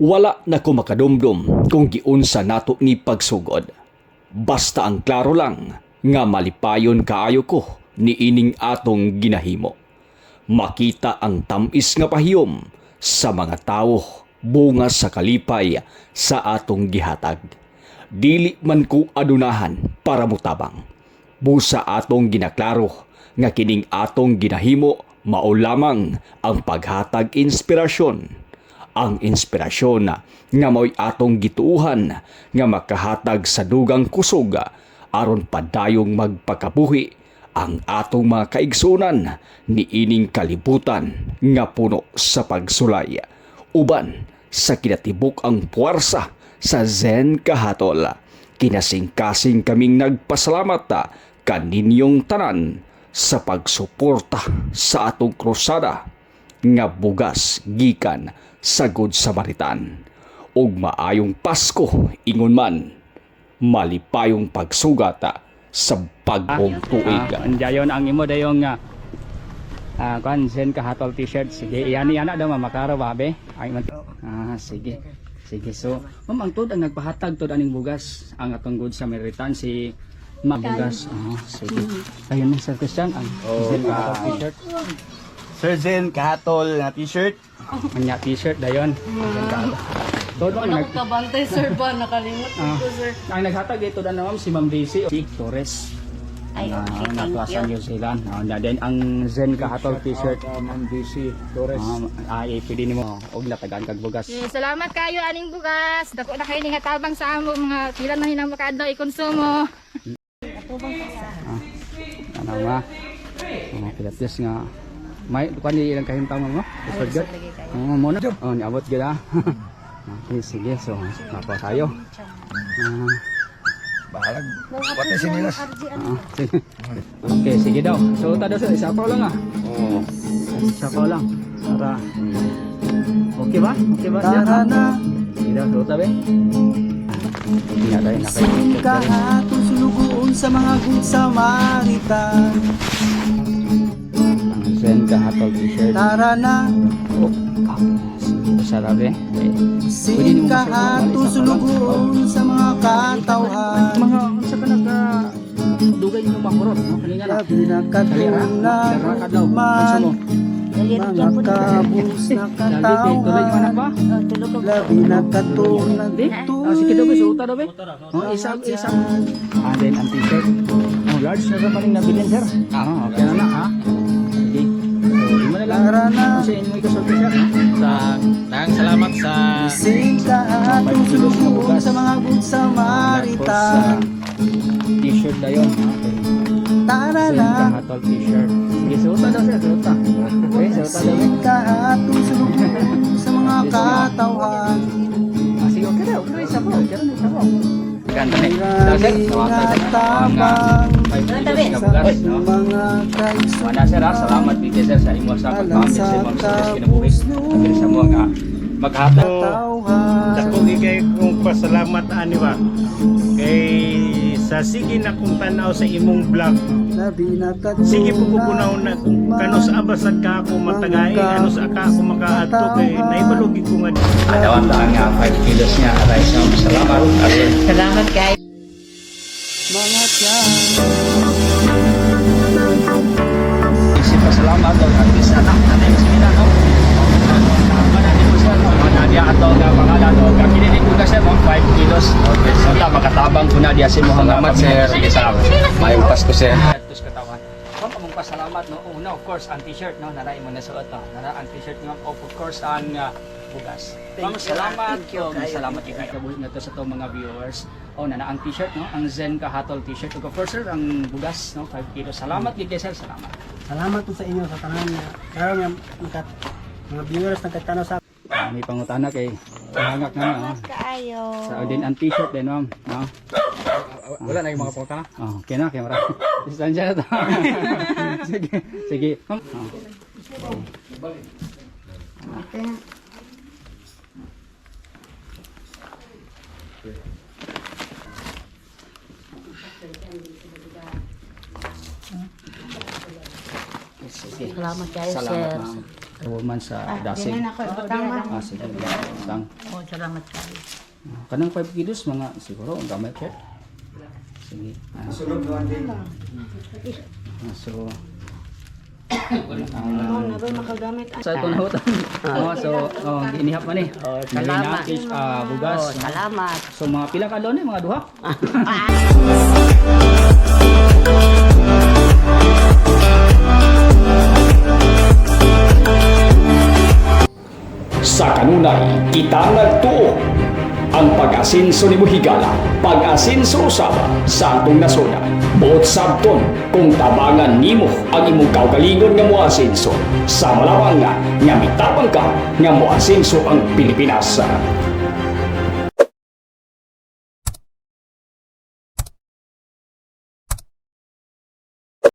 Wala na ko makadumdum kung giunsa nato ni pagsugod. Basta ang klaro lang nga malipayon kaayo ko ni ining atong ginahimo. Makita ang tamis nga pahiyom sa mga tao bunga sa kalipay sa atong gihatag. Dili man ko adunahan para mutabang. Busa atong ginaklaro nga kining atong ginahimo mao lamang ang paghatag inspirasyon ang inspirasyon nga mo'y atong gituuhan nga makahatag sa dugang kusog aron padayong magpakabuhi ang atong mga kaigsunan ni ining kalibutan nga puno sa pagsulay uban sa kinatibok ang puwersa sa Zen Kahatol. Kinasing-kasing kaming nagpasalamat kaninyong tanan sa pagsuporta sa atong krusada nga bugas gikan sa Good Samaritan. ug maayong Pasko ingon man malipayong pagsugata sa bagong tuig. Ah, andiyon ang imo dayong nga ah kan sen ka hatol t-shirt sige iyan ni ana daw mamakaro babe ay man ah sige sige so ma'am angtud ang nagpahatag tud aning bugas ang atong good samaritan si Ma'am Bugas. Ah, sige. Ayun na Sir Christian ang sen ka hatol t-shirt. Sir Zen, kahatol na t-shirt. Anya t-shirt dayon. Todo ang nag kabantay, sir ba? Nakalimot Ah. ko, sir. ang naghatag dito na ma'am si Ma'am Daisy si Torres. Ay, Ah, okay, na thank you. New Zealand. Ah, na din ang Zen ka hatol t-shirt. Ma'am DC Torres. Ah, ay pwede nimo og latagan kag bugas. Eh, salamat kayo aning bugas. Dako na kayo ni tabang sa amo mga pila na hinang makadlaw ikonsumo. Ano nga? Oh, pilates nga. May dukan ni ilang kahimtang mo? Isod gud. Oh, mo na. Oh, niabot gid ah. Okay, sige. So, napa kayo. Ah, Bahalag. Pati sinilas. ah, sige. Okay, sige daw. So, tada sa isa pa lang ah. Oo. Isa pa lang. Para Okay ba? Okay ba siya? Tara na. Sige daw, so tabi. Hindi na tayo Sing nakikita. kahatol sulugoon sa mga good Samaritan. Tara na. Oh, sarabi. Eh, Sing kahatol sulugoon sa mga katawhan. mga unsa ka nag dugay kanina na Labi na katunan. mo? Mga kabus na tuloy ba? Ko. Labi na katunan. Di? Ah, sige daw so uta daw be. Oh, isa isa. Ah, then ang t-shirt. Oh, large na sa paling nabilin sir. Ah, okay na na ha. Ikaw sa nang salamat sa Sing kahatol sulugoon sa mga good Samaritan. T-shirt na yun. Okay. Tara Zen na. Kahatol t-shirt. Sige, suota daw suota daw. eh. Kahatol sulugoon sa mga katawhan. Ah, sige, okay daw. Okay, isa po. Okay na, isa po. Ganda na eh. Sa mga mga kaisunan. Wala sir ha, salamat sir sa imo sa pagpamit sa imong sa kinabuhi. Dili sa mo nga maghatag. Dako gigay kong pasalamat ani ba kay sa sige na kung tanaw sa imong vlog sige po kukunaw na kung kano sa abasag ka ako matagay ano sa ka ako makaadto kay naibalugi ko nga Adawan lang nga 5 kilos niya. Aray sa salamat. Salamat, guys. Mga tiyan. Isip pa salamat o at least na yung sila no. Manadi mo siya no. Manadi ato nga pangalan o kakininig ko na siya no. 5 kilos. Okay. So ta makatabang ko na diya si mo Salamat, sir. Sige, salamat. Mayong Pasko, sir. Tus katawan. Ma'am, among pasalamat no. Una of course ang t-shirt no. Nara mo na suot no. Nara ang t-shirt nga of course ang uh, bugas. Ma'am, salamat. Thank Oh, salamat kay kabuhi na to sa to mga viewers. Oh, nana ang t-shirt no. Ang Zen Kahatol t-shirt. Ug of course sir ang bugas no. 5 kilos. Salamat gid kay sir. Salamat. Salamat po sa inyo sa tanan nga karon nga ikat mga viewers nagkatanaw sa Ah, may pangutana kay hangak na no. Kaayo. Sa din ang t-shirt din ma'am. No. Wala na yung mga pangutana? Oh, okay na, kay marami. Distansya na to. sige, sige. Oh. Sige. Salamat kayo, Salamat sir. ma'am. Woman sa Ah, dasig. ganyan ako, ibutang, ma'am. Ah, sige. Isang. Oh, salamat kayo. Ah, Kanang 5 kilos mga siguro ang gamay po. Sige. Ah, Sulod doon din. ah, so Oo, na ba makagamit? sa ito na ito. Oh, so oh, inihap man eh. Oh, salamat. ah, bugas. Oh, salamat. So mga pila ka doon eh, mga duha. Kita nagtuo ang pag-asinso ni Muhigala, pag-asinso usaba sa atong nasona. Buot sabton kung tabangan nimo ang imong kaugalingon nga moasinso sa malawang nga nga mitapang ka nga moasinso ang Pilipinas.